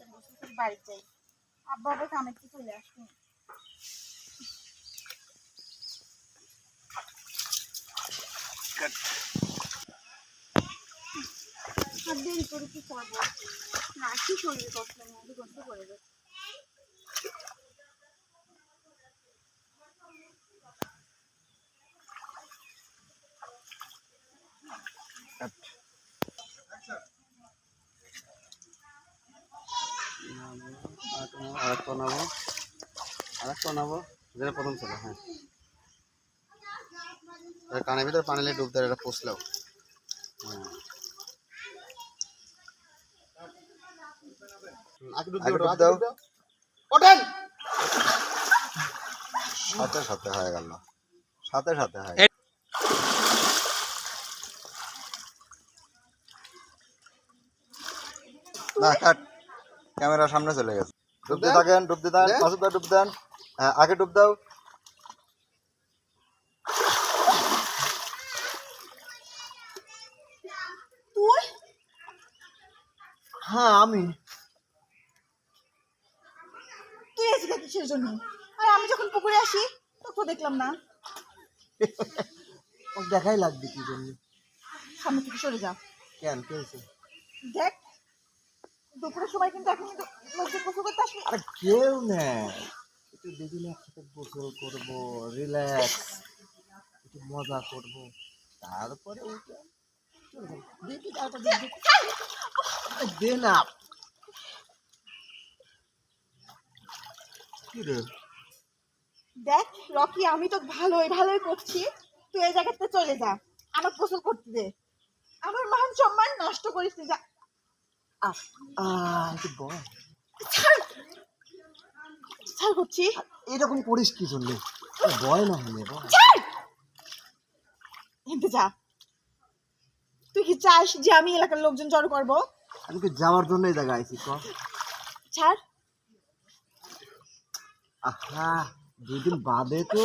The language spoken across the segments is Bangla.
তাড়াতাড়ি গোসল করে বাড়ি যাই। আব্বা আবার কি চলে আসবে। দেরি করে কি করব? না কি শরীর কষ্ট নেই কষ্ট করে দেবো নেব আরেকটা নেব যেটা প্রথম ছিল হ্যাঁ। কানের ভিতরে পানি ডুব দেয় এটা পুষলেও। হ্যাঁ। সাথে সাথে হয়ে গেল। সাথে সাথে হয় না কাট। ক্যামেরা সামনে চলে গেছে। থাকেন দেন। মাসুদ ভাই দেন হ্যাঁ আগে ডুব দাও। তুই? হ্যাঁ আমি। তুই এসে কিসের জন্য? আর আমি যখন পুকুরে আসি তখন দেখলাম না। দেখাই লাগবে কি জন্য। সামনে থেকে সরে যা। কেন কে দেখ দুপুরের সময় কিন্তু এখন কিন্তু লোকদের গোসল করতে আসবে আরে কেউ নেই। একটু দুদিন একসাথে গোসল করব রিল্যাক্স একটু মজা করব। তারপরে উঠে দেখি দে না। কি রে? দেখ রকি আমি তো ভালোই ভালোই করছি। তুই এই জায়গাতে চলে যা। আমার গোসল করতে দে। আমার মান সম্মান নষ্ট করিস যা আহ আহ একটু বল ছাড় করছি এরকম করিস কি জন্য? বয় না হলে হেঁটে যা। তুই কি চাস যে আমি এলাকার লোকজন জড়ো করব? আমি কি যাওয়ার জন্য এই জায়গায় আইছি ছাড় আহা দুদিন বাদে তো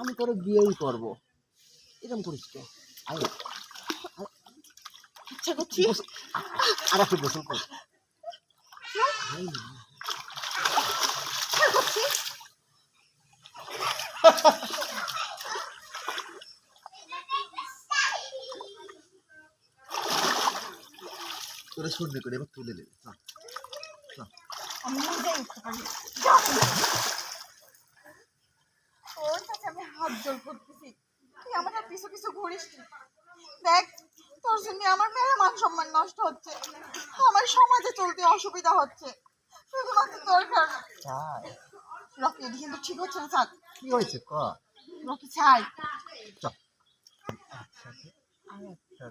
আমি তোরে বিয়েই করব। এরকম করিস কে? ইচ্ছা করছি? আর একটু গোসল কর তোরে সন্ধ্যে করে এবার তুলে চল। আমি হাত জোর করতেছি। তুই আমার পিছু পিছু ঘুরিস দেখ তোর জন্য আমার মেয়ের মান সম্মান নষ্ট হচ্ছে। আমার সমাজে চলতে অসুবিধা হচ্ছে। শুধুমাত্র তোর কারণে চাই। রকি এটি কিন্তু ঠিক হচ্ছে না স্যার কি হয়েছে? ক। রকি চাই একসাথে আর একটা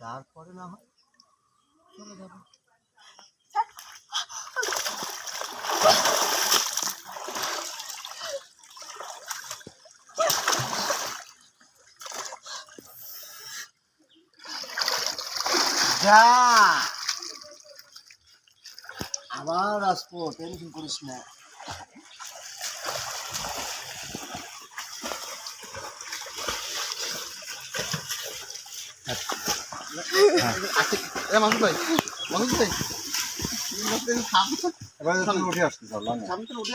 তারপরে না হয় চলে যাব। যা। আবার আসব টেনশন করিস না। এ মাসুদ ভাই মাসুদ ভাই। উঠে আসতে চল উঠে